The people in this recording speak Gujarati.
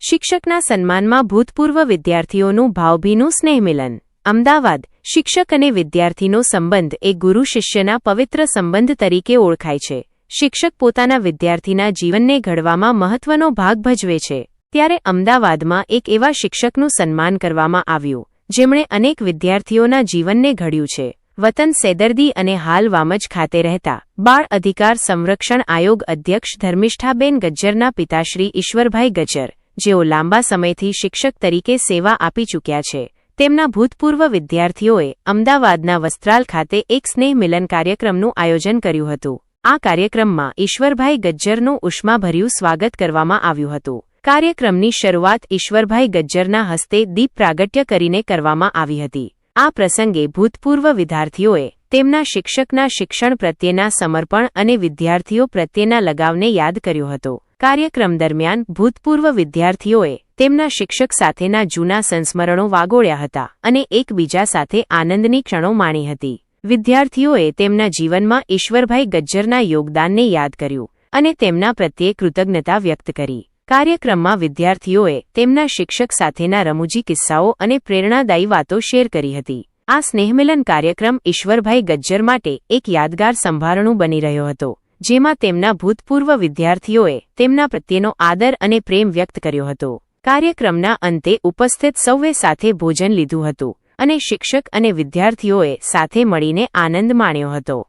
શિક્ષકના સન્માનમાં ભૂતપૂર્વ વિદ્યાર્થીઓનું ભાવભીનું સ્નેહમિલન. અમદાવાદ, શિક્ષક અને વિદ્યાર્થીનો સંબંધ એ ગુરુ શિષ્યના પવિત્ર સંબંધ તરીકે ઓળખાય છે. શિક્ષક પોતાના વિદ્યાર્થીના જીવનને ઘડવામાં મહત્વનો ભાગ ભજવે છે. ત્યારે અમદાવાદમાં એક એવા શિક્ષકનું સન્માન કરવામાં આવ્યું, જેમણે અનેક વિદ્યાર્થીઓના જીવનને ઘડ્યું છે. વતન સેદરદી અને હાલ વામજ ખાતે રહેતા બાળ અધિકાર સંરક્ષણ આયોગ અધ્યક્ષ ધર્મિષ્ઠાબેન ગજ્જરના પિતાશ્રી ઈશ્વરભાઈ ગજ્જર જેઓ લાંબા સમયથી શિક્ષક તરીકે સેવા આપી ચૂક્યા છે, તેમના ભૂતપૂર્વ વિદ્યાર્થીઓએ અમદાવાદના વસ્ત્રાલ ખાતે એક સ્નેહ મિલન કાર્યક્રમનું આયોજન કર્યું હતું. આ કાર્યક્રમમાં ઈશ્વરભાઈ ગજ્જરનું ઉષ્માભર્યું સ્વાગત કરવામાં આવ્યું હતું. કાર્યક્રમની શરૂઆત ઈશ્વરભાઈ ગજ્જરના હસ્તે દીપ પ્રાગટ્ય કરીને કરવામાં આવી હતી. આ પ્રસંગે ભૂતપૂર્વ વિદ્યાર્થીઓએ તેમના શિક્ષકના શિક્ષણ પ્રત્યેના સમર્પણ અને વિદ્યાર્થીઓ પ્રત્યેના લગાવને યાદ કર્યો હતો. કાર્યક્રમ દરમિયાન ભૂતપૂર્વ વિદ્યાર્થીઓએ તેમના શિક્ષક સાથેના જૂના સંસ્મરણો વાગોળ્યા હતા અને એકબીજા સાથે આનંદની ક્ષણો માણી હતી. વિદ્યાર્થીઓએ તેમના જીવનમાં ઈશ્વરભાઈ ગજ્જરના યોગદાનને યાદ કર્યું અને તેમના પ્રત્યે કૃતજ્ઞતા વ્યક્ત કરી. કાર્યક્રમમાં વિદ્યાર્થીઓએ તેમના શિક્ષક સાથેના રમૂજી કિસ્સાઓ અને પ્રેરણાદાયી વાતો શેર કરી હતી. આ સ્નેહમિલન કાર્યક્રમ ઈશ્વરભાઈ ગજ્જર માટે એક યાદગાર સંભારણું બની રહ્યો હતો, જેમાં તેમના ભૂતપૂર્વ વિદ્યાર્થીઓએ તેમના પ્રત્યેનો આદર અને પ્રેમ વ્યક્ત કર્યો હતો. કાર્યક્રમના અંતે ઉપસ્થિત સૌએ સાથે ભોજન લીધું હતું અને શિક્ષક અને વિદ્યાર્થીઓએ સાથે મળીને આનંદ માણ્યો હતો.